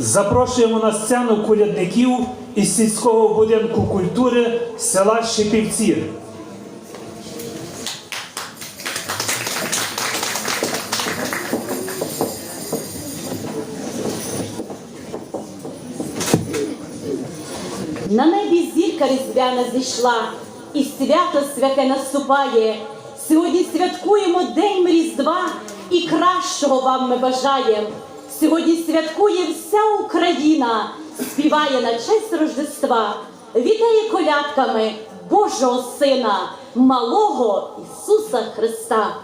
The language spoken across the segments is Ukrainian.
Запрошуємо на сцену колядників із сільського будинку культури села Шипівці. На небі зірка різдвяна зійшла, і свято святе наступає. Сьогодні святкуємо День Різдва і кращого вам ми бажаєм. Сьогодні святкує вся Україна, співає на честь Рождества, вітає колядками Божого Сина, малого Ісуса Христа.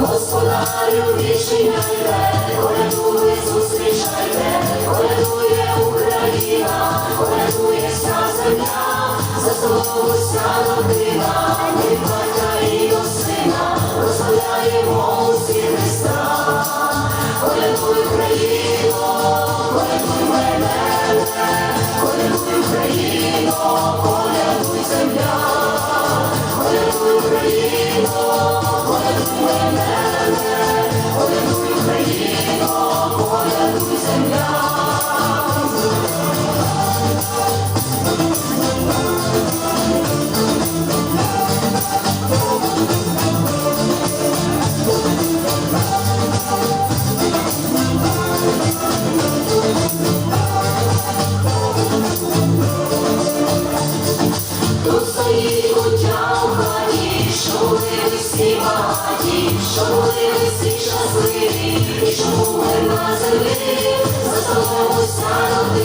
Господарю відчиняйте, колядує, зустрічайте, колядує Україна, колядує вся земля, за столом вся родина, від батька і до сина, розмовляємо землі, за столом уся родина,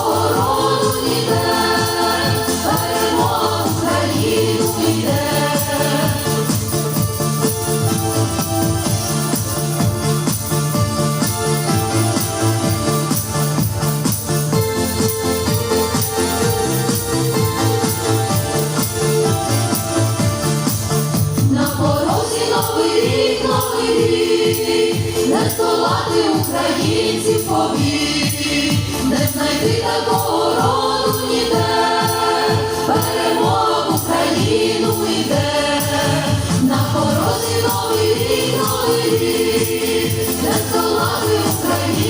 Oh,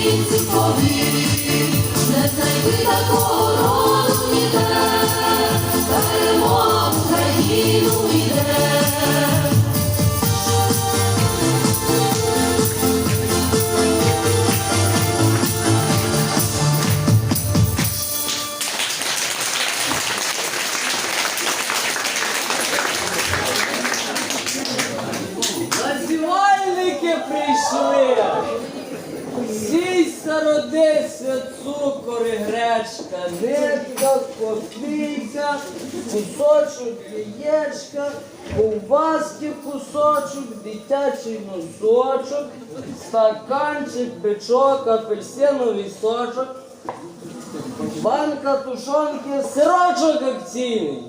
українців повік, не знайди такого гречка, нитка, копійка, кусочок яєчка, ковбаски кусочок, дитячий носочок, стаканчик, бичок, апельсиновий сочок, банка тушонки, сирочок акційний.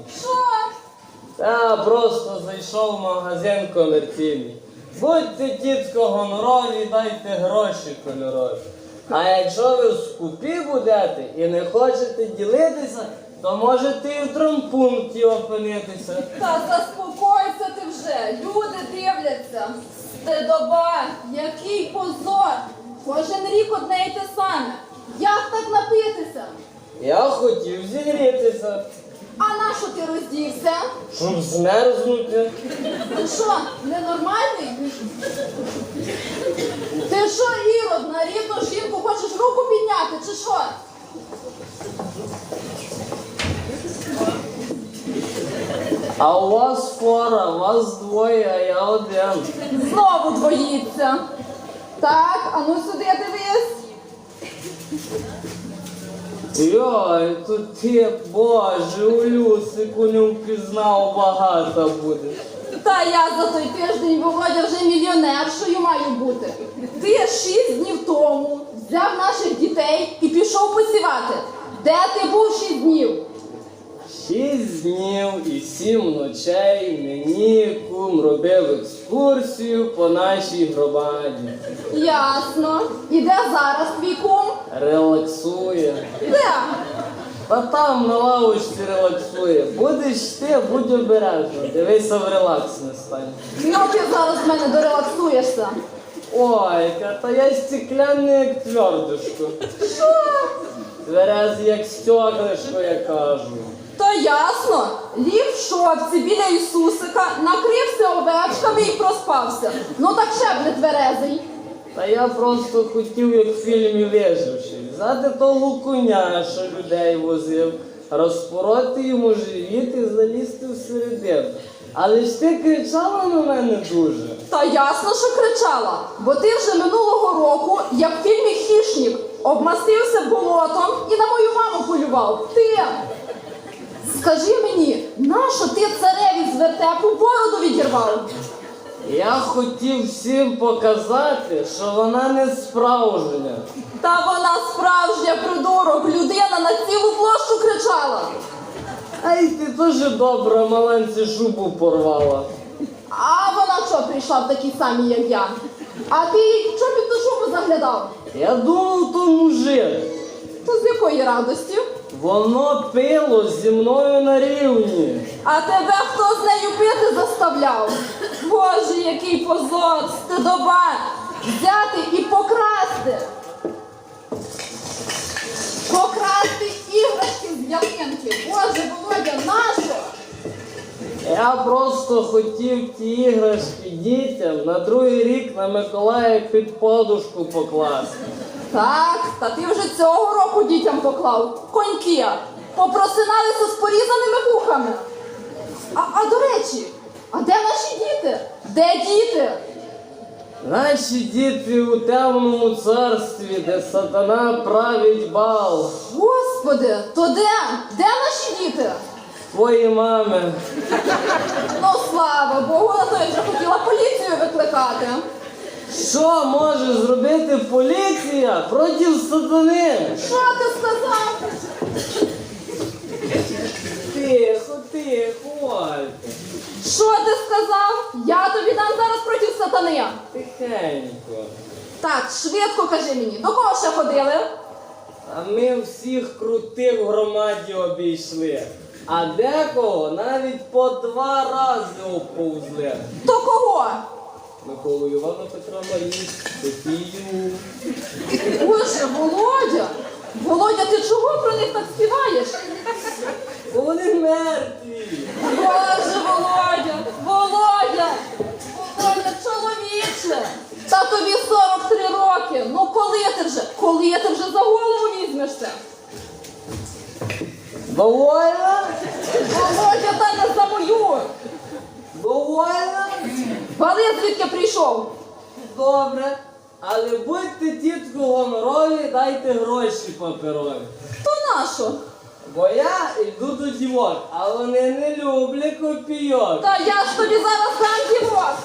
Та просто зайшов в магазин комерційний. Будьте тітко гонорові, дайте гроші кольорові. А якщо ви скупі будете і не хочете ділитися, то можете і в травмпункті опинитися. Та заспокойся ти вже, люди дивляться. Стидоба, який позор. Кожен рік одне й те саме. Як так напитися? Я хотів зігрітися, А нащо ти роздівся? щоб змерзнути. Ти що, ненормальний? Ти що, Ірод, на рідну жінку хочеш руку підняти, чи що? А у вас фора, вас двоє, а я один. Знову двоїться. Так, а ну сюди дивись. Йой, тут ти, боже, у Люсику не впізнав багато буде. Та я за той тиждень, Володя, вже мільйонершою маю бути. Ти шість днів тому взяв наших дітей і пішов посівати. Де ти був шість днів? Шість днів і сім ночей мені кум робив екскурсію по нашій громаді. Ясно. І де зараз твій кум? Релаксує. Де? Та там на лавочці релаксує. Будеш ти, будь обережно. Дивися в релакс не стань. Ну ти зараз в мене дорелаксуєшся. Ой, та я стекляний як твердишко. Що? Тверезий як стеклишко, я кажу. Та ясно. Лів в шопці біля Ісусика, накрився овечками і проспався. Ну так ще б не тверезий. Та я просто хотів, як в фільмі виживши, взяти того коня, що людей возив, розпороти йому живіт і залізти всередину. Але ж ти кричала на мене дуже. Та ясно, що кричала, бо ти вже минулого року, як в фільмі Хішнік, обмастився болотом і на мою маму полював. Ти! Скажи мені, нащо ти цареві з вертепу бороду відірвав? Я хотів всім показати, що вона не справжня. Та вона справжня придурок, людина на цілу площу кричала. Ай, ти дуже добра, маленці шубу порвала. А вона що прийшла в такі самі, як я? А ти що під ту шубу заглядав? Я думав, то мужик. То з якої радості? Воно пило зі мною на рівні. А тебе хто з нею пити заставляв? Боже, який позор, стидоба! Взяти і покрасти. Покрасти іграшки з ялинки. Боже, Володя, нащо? Я просто хотів ті іграшки дітям на другий рік на Миколая під подушку покласти. Так, та ти вже цього року дітям поклав. Коньки. попросиналися з порізаними вухами. А, а до речі, а де наші діти? Де діти? Наші діти у темному царстві, де сатана править бал. Господи, то де? Де наші діти? Твої мами. Ну, слава Богу, на то я вже хотіла поліцію викликати. Що може зробити поліція проти сатани? Що ти сказав? Тихо, тихо, Ольга. Що ти сказав? Я тобі дам зараз проти сатани. Тихенько. Так, швидко кажи мені, до кого ще ходили? А ми всіх крутих в громаді обійшли. А декого навіть по два рази оповзли. До кого? Миколу Івана Петра Марі, Софію. Боже, Володя! Володя, ти чого про них так співаєш? Вони мертві. Боже, Володя! Володя! Володя, чоловіче! Та тобі 43 роки. Ну коли ти вже? Коли ти вже за голову візьмешся? Довольна? Володя, та не за мою! Довольна? Вали звідки прийшов? Добре. Але будьте тітку гонорові, дайте гроші паперові. То нащо? Бо я йду до дівок, а вони не люблять копійок. Та я ж тобі зараз сам дівок.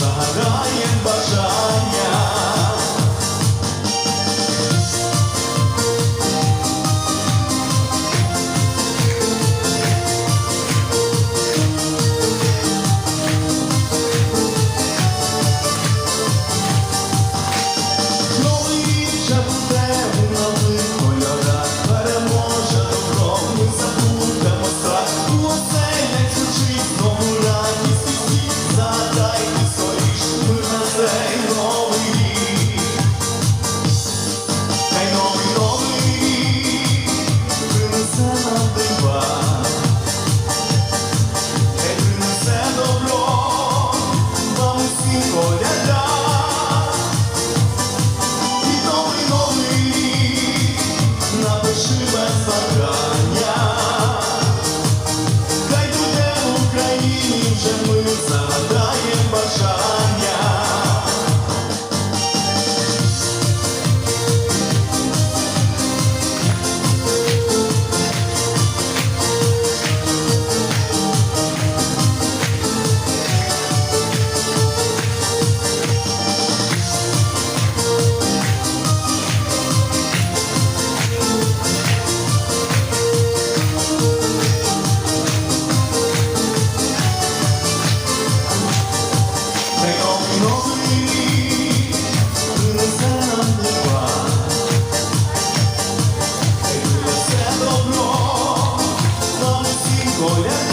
загадаєм бажання. 我俩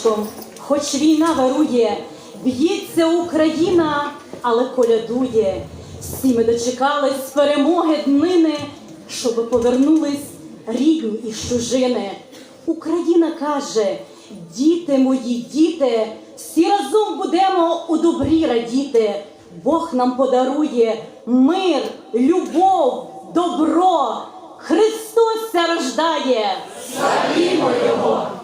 дзвіночком, хоч війна вирує, б'ється Україна, але колядує. Всі ми дочекались перемоги днини, щоб повернулись рідні із чужини. Україна каже: діти мої, діти, всі разом будемо у добрі радіти. Бог нам подарує мир, любов, добро. Христос рождає. Славімо Його!